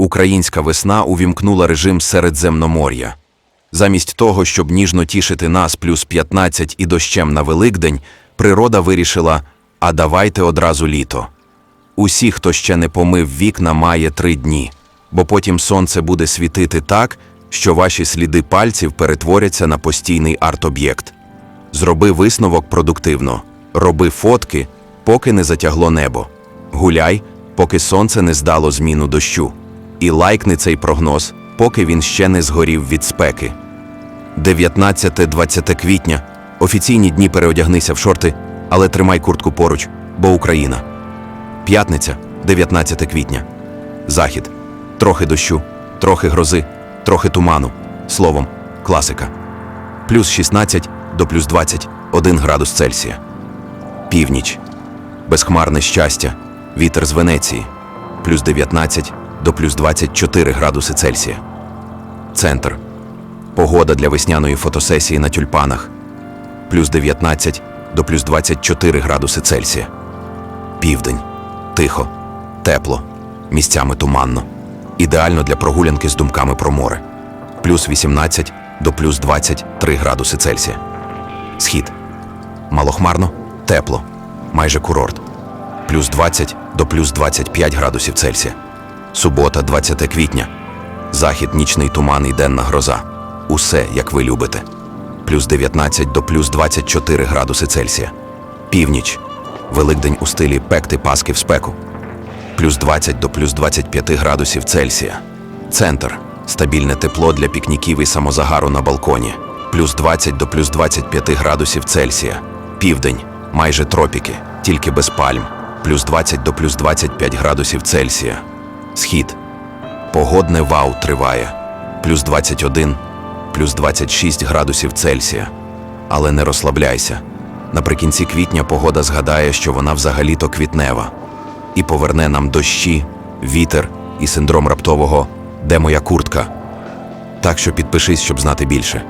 Українська весна увімкнула режим Середземномор'я. Замість того, щоб ніжно тішити нас плюс 15 і дощем на Великдень, природа вирішила: а давайте одразу літо. Усі, хто ще не помив вікна, має три дні, бо потім сонце буде світити так, що ваші сліди пальців перетворяться на постійний арт-об'єкт. Зроби висновок продуктивно, роби фотки, поки не затягло небо. Гуляй, поки сонце не здало зміну дощу. І лайкни цей прогноз, поки він ще не згорів від спеки. 19-20 квітня. Офіційні дні переодягнися в шорти, але тримай куртку поруч, бо Україна. П'ятниця, 19 квітня. Захід. Трохи дощу, трохи грози, трохи туману. Словом, класика. Плюс 16 до плюс 21 градус Цельсія. Північ. Безхмарне щастя. Вітер з Венеції. Плюс 19 до плюс 24 градуси Цельсія. Центр. Погода для весняної фотосесії на тюльпанах. Плюс 19 до плюс 24 градуси Цельсія. Південь. Тихо, тепло, місцями туманно. Ідеально для прогулянки з думками про море. Плюс 18 до плюс 23 градуси Цельсія. Схід. Малохмарно, тепло, майже курорт. Плюс 20 до плюс 25 градусів Цельсія. Субота, 20 квітня. Захід, нічний туман і денна гроза. Усе, як ви любите. Плюс 19 до плюс 24 градуси Цельсія. Північ. Великдень у стилі пекти паски в спеку. Плюс 20 до плюс 25 градусів Цельсія. Центр. Стабільне тепло для пікніків і самозагару на балконі. Плюс 20 до плюс 25 градусів Цельсія. Південь. Майже тропіки, тільки без пальм. Плюс 20 до плюс 25 градусів Цельсія. Схід. Погодне вау триває. Плюс 21, плюс 26 градусів Цельсія. Але не розслабляйся. Наприкінці квітня погода згадає, що вона взагалі-то квітнева, і поверне нам дощі, вітер і синдром раптового Де моя куртка? Так що підпишись, щоб знати більше.